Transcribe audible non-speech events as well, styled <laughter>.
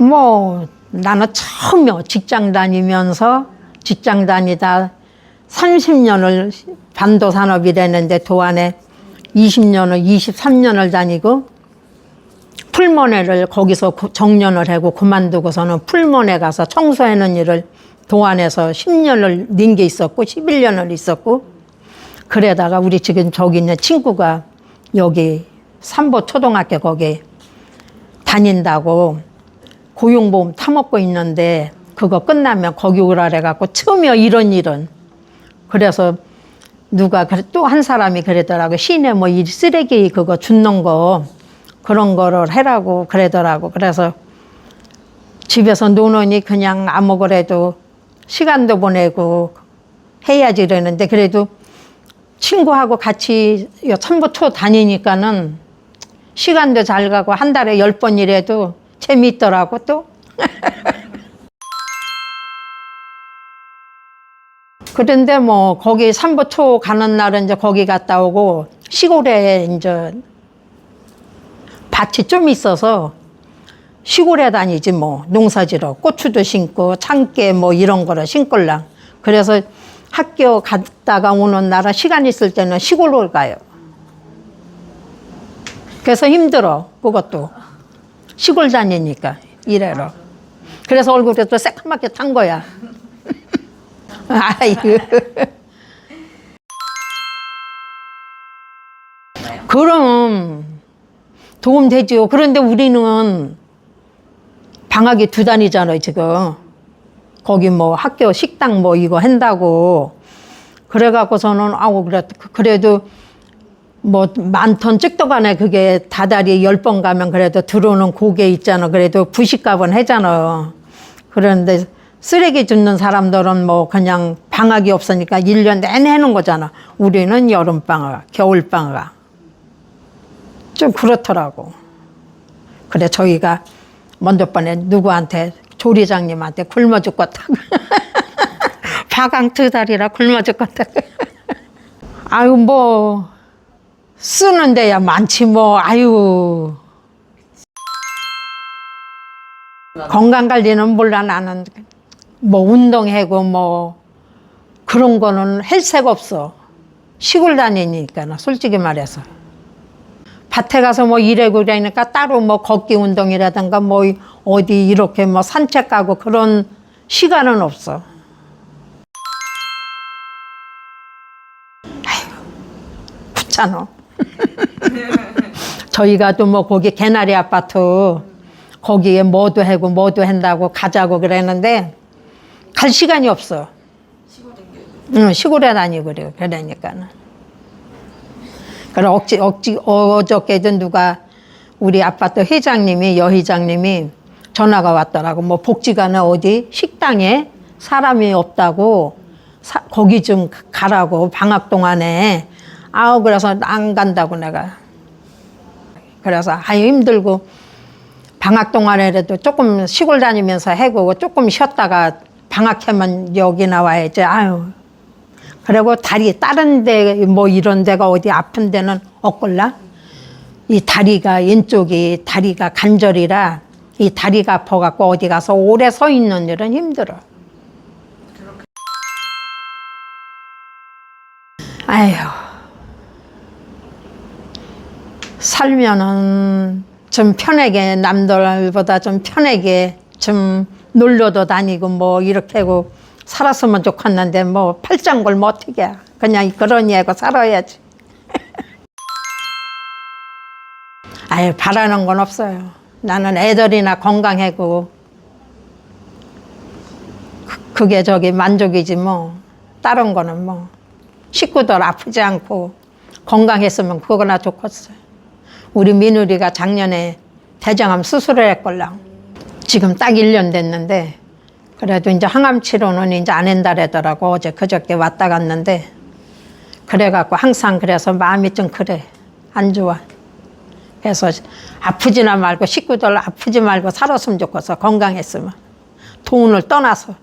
뭐 나는 처음이요 직장 다니면서 직장 다니다 30년을 반도 산업이랬는데 도안에 20년을 23년을 다니고 풀모네를 거기서 고- 정년을 하고 그만두고서는 풀모네 가서 청소하는 일을 도안에서 10년을 낸게 있었고 11년을 있었고 그러다가 우리 지금 저기 있는 친구가 여기 삼보 초등학교 거기 다닌다고 고용보험 타먹고 있는데 그거 끝나면 거기 오라 그래갖고 처음이야 이런 일은. 그래서 누가 또 한 사람이 그러더라고. 시내 뭐 이 쓰레기 그거 줍는 거 그런 거를 해라고 그러더라고. 그래서 집에서 노느니 그냥 아무거래도 시간도 보내고 해야지 그러는데 그래도 친구하고 같이 천부초 다니니까는 시간도 잘 가고 한 달에 열 번 일해도 재미있더라고 또. <laughs> 그런데 뭐 거기 삼부초 가는 날은 이제 거기 갔다 오고 시골에 이제 밭이 좀 있어서 시골에 다니지 뭐 농사지러 고추도 심고 참깨 뭐 이런 거를 심걸랑 그래서 학교 갔다가 오는 날은 시간 있을 때는 시골로 가요. 그래서 힘들어 그것도 시골 다니니까 이래로 그래서 얼굴에 또 새까맣게 탄 거야. <laughs> 아이고. 그럼 도움 되죠. 그런데 우리는 방학이 두 단이잖아요, 지금. 거기 뭐 학교 식당 뭐 이거 한다고. 그래갖고서는, 아우, 그래, 그래도 뭐 많던 찍도 간에 그게 다달이 열 번 가면 그래도 들어오는 고개 있잖아. 그래도 부식값은 하잖아. 그런데 쓰레기 줍는 사람들은 뭐 그냥 방학이 없으니까 일 년 내내 하는 거잖아. 우리는 여름방학, 겨울방학. 좀 그렇더라고. 그래 저희가 먼저 번에 누구한테 조리장님한테 굶어 죽겠다고 <laughs> 바강 두 달이라 굶어 죽겠다고 <laughs> 아유 뭐 쓰는 데야 많지 뭐. 아유. 건강 관리는 몰라 나는. 뭐 운동하고 뭐 그런 거는 할 새가 없어. 시골 다니니까 솔직히 말해서. 밭에 가서 뭐 일하고 그러니까 따로 뭐 걷기 운동이라든가 뭐 어디 이렇게 뭐 산책 가고 그런 시간은 없어. 아휴, 귀찮아. <laughs> 저희가 또 뭐 거기 개나리 아파트 거기에 뭐도 하고 뭐도 한다고 가자고 그랬는데 갈 시간이 없어. 응, 시골에 다니고 그래요. 그러니까는. 그래 억지 억지 어저께도 누가 우리 아파트 회장님이 여 회장님이 전화가 왔더라고 뭐 복지관에 어디 식당에 사람이 없다고 사- 거기 좀 가라고 방학 동안에 아우 그래서 안 간다고 내가. 그래서 아유 힘들고 방학 동안에라도 조금 시골 다니면서 해고 조금 쉬었다가 방학하면 여기 나와야지. 아유. 그리고 다리 다른 데 뭐 이런 데가 어디 아픈 데는 없걸라? 이 다리가 왼쪽이 다리가 관절이라 이 다리가 아파갖고 어디 가서 오래 서 있는 일은 힘들어. 아휴 살면은 좀 편하게 남들보다 좀 편하게 좀 놀러도 다니고 뭐 이렇게 하고 살았으면 좋겠는데 뭐 팔짱 걸 뭐 어떻게 해. 그냥 그러니 하고 살아야지. <laughs> 아유 바라는 건 없어요. 나는 애들이나 건강하고 그- 그게 저기 만족이지 뭐 다른 거는 뭐 식구들 아프지 않고 건강했으면 그거나 좋겠어요. 우리 민우리가 작년에 대장암 수술을 했걸랑. 지금 딱 1년 됐는데 그래도 이제 항암 치료는 이제 안 한다래더라고. 어제 그저께 왔다 갔는데. 그래갖고 항상 그래서 마음이 좀 그래. 안 좋아. 그래서 아프지나 말고 식구들 아프지 말고 살았으면 좋겠어. 건강했으면. 돈을 떠나서